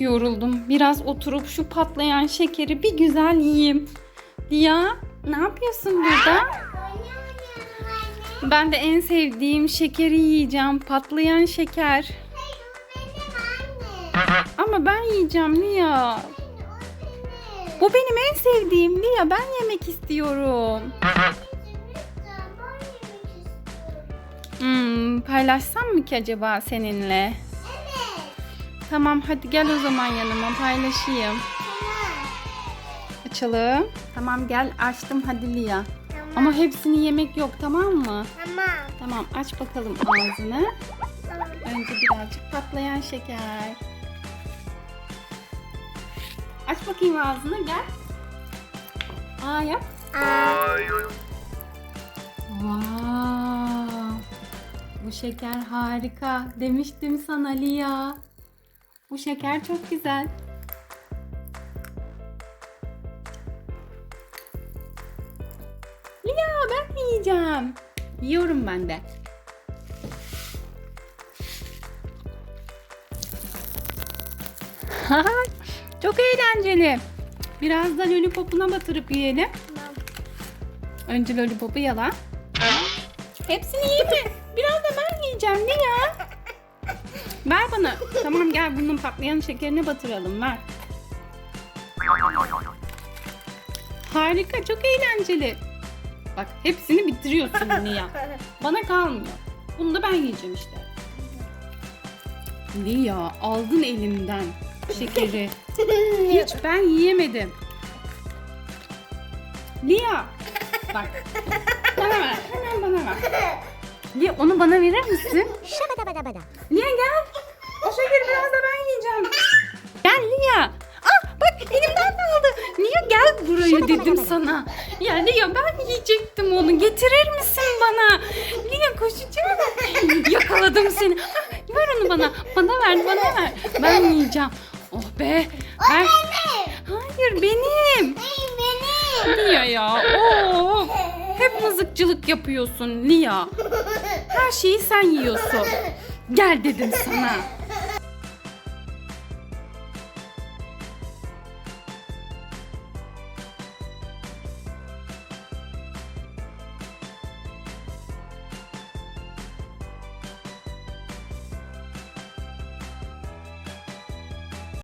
yoruldum. Biraz oturup şu patlayan şekeri bir güzel yiyeyim. Lia ne yapıyorsun burada? Ben de en sevdiğim şekeri yiyeceğim. Patlayan şeker. Ama ben yiyeceğim Lia. Bu benim en sevdiğim Lia. Ben yemek istiyorum. Hmm, paylaşsam mı ki acaba seninle? Tamam hadi gel o zaman yanıma paylaşayım. Açalım. Tamam gel açtım hadi Lia. Ama hepsini yemek yok tamam mı? Tamam. Tamam aç bakalım ağzını. Önce birazcık patlayan şeker. Aç bakayım ağzını gel. Aa yap. Wow. Bu şeker harika. Demiştim sana Lia. Bu şeker çok güzel. Lia ben de yiyeceğim. Yiyorum ben de. çok eğlenceli. Biraz da lollipopuna batırıp yiyelim. Önce lollipopu yala. Hepsini yeme. Biraz da ben yiyeceğim. Ne ya? Ver bana. Tamam gel bunun patlayan şekerine batıralım. Ver. Harika. Çok eğlenceli. Bak hepsini bitiriyorsun Lia. Bana kalmıyor. Bunu da ben yiyeceğim işte. Lia aldın elimden şekeri. Hiç ben yiyemedim. Lia. Bak. Bana ver. Hemen bana ver. Lia onu bana verir misin? Şabadabadabada. Lia gel. O şekeri biraz da ben yiyeceğim. Gel Lia. Ah bak elimden de aldı. Lia gel buraya dedim sana. Ya Lia ben yiyecektim onu. Getirir misin bana? Lia koşacağım. Yakaladım seni. Ah, ver onu bana. Bana ver bana ver. Ben yiyeceğim. Oh be. Ver. Hayır benim. benim. Lia ya. Oo. Hep mızıkçılık yapıyorsun Lia. Her şeyi sen yiyorsun. Gel dedim sana.